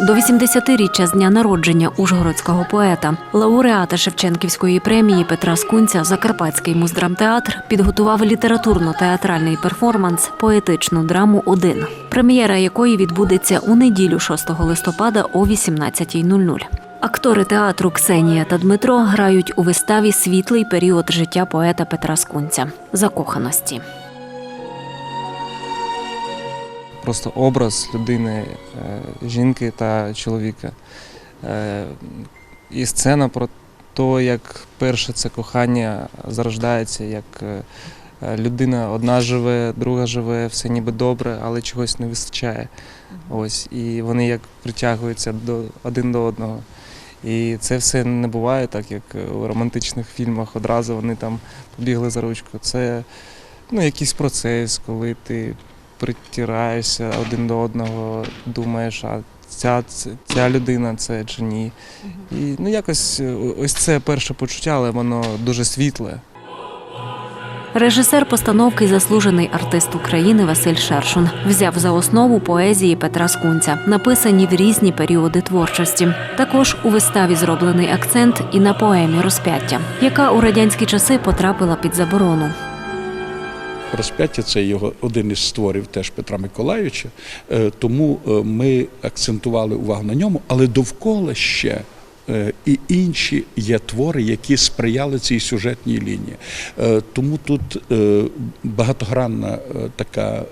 До 80-річчя з дня народження ужгородського поета, лауреата Шевченківської премії Петра Скунця Закарпатський муздрамтеатр підготував літературно-театральний перформанс Поетичну драму Один, прем'єра якої відбудеться у неділю 6 листопада о 18.00. Актори театру Ксенія та Дмитро грають у виставі світлий період життя поета Петра Скунця закоханості. Просто образ людини, е, жінки та чоловіка. Е, І сцена про те, як перше це кохання зарождається, як е, людина одна живе, друга живе, все ніби добре, але чогось не вистачає. Ось, і вони як притягуються до, один до одного. І це все не буває так, як у романтичних фільмах. Одразу вони там побігли за ручку. Це ну, якийсь процес, коли ти притираєшся один до одного, думаєш, а ця, ця, ця людина це чи ні. І ну якось е, ось це перше почуття, але воно дуже світле. Режисер постановки, заслужений артист України Василь Шершун, взяв за основу поезії Петра Скунця, написані в різні періоди творчості. Також у виставі зроблений акцент і на поемі Розп'яття, яка у радянські часи потрапила під заборону. Розп'яття це його один із створів теж Петра Миколайовича. Е, Тому е, ми акцентували увагу на ньому, але довкола ще. Е, І інші є твори, які сприяли цій сюжетній лінії. Е, Тому тут е, багатогранна така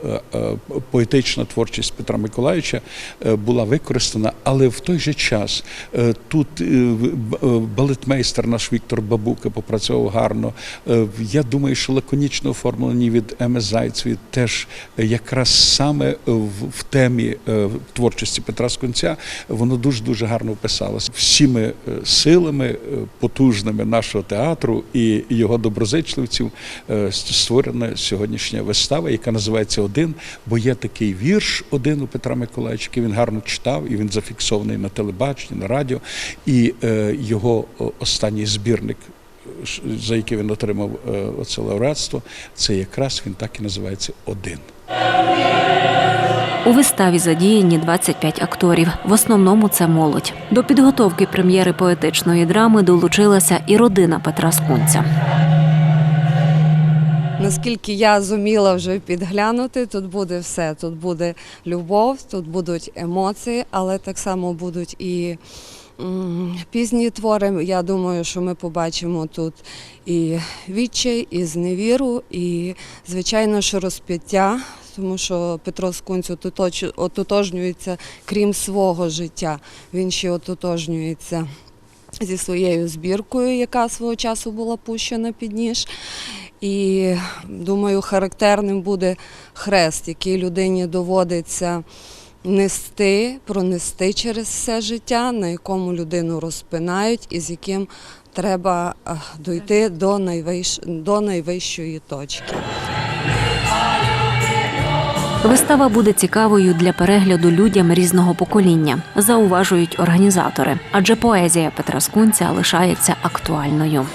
поетична творчість Петра Миколайовича е, була використана, але в той же час тут балетмейстер наш Віктор Бабука попрацював гарно. Я думаю, що лаконічно оформлені від Еми Зайцеві теж якраз саме в, темі творчості Петра Скунця воно дуже дуже гарно вписалося. Всіми силами е, потужними нашого театру і його доброзичливців е, створена сьогоднішня вистава, яка називається Один, бо є такий вірш один у Петра Миколаївича, який він гарно читав, і він зафіксований на телебаченні, на радіо. І е, його останній збірник за який він отримав оце лауреатство, це якраз він так і називається один. У виставі задіяні 25 акторів. В основному це молодь. До підготовки прем'єри поетичної драми долучилася і родина Петра Скунця. Наскільки я зуміла вже підглянути, тут буде все. Тут буде любов, тут будуть емоції, але так само будуть і пізні твори. Я думаю, що ми побачимо тут і відчай, і зневіру, і, звичайно, що розп'яття, тому що Петро Скунць ототожнюється крім свого життя. Він ще ототожнюється зі своєю збіркою, яка свого часу була пущена під ніж. І думаю, характерним буде хрест, який людині доводиться нести, пронести через все життя, на якому людину розпинають і з яким треба а, дойти до найвищої точки. Вистава буде цікавою для перегляду людям різного покоління, зауважують організатори, адже поезія Петра Скунця лишається актуальною.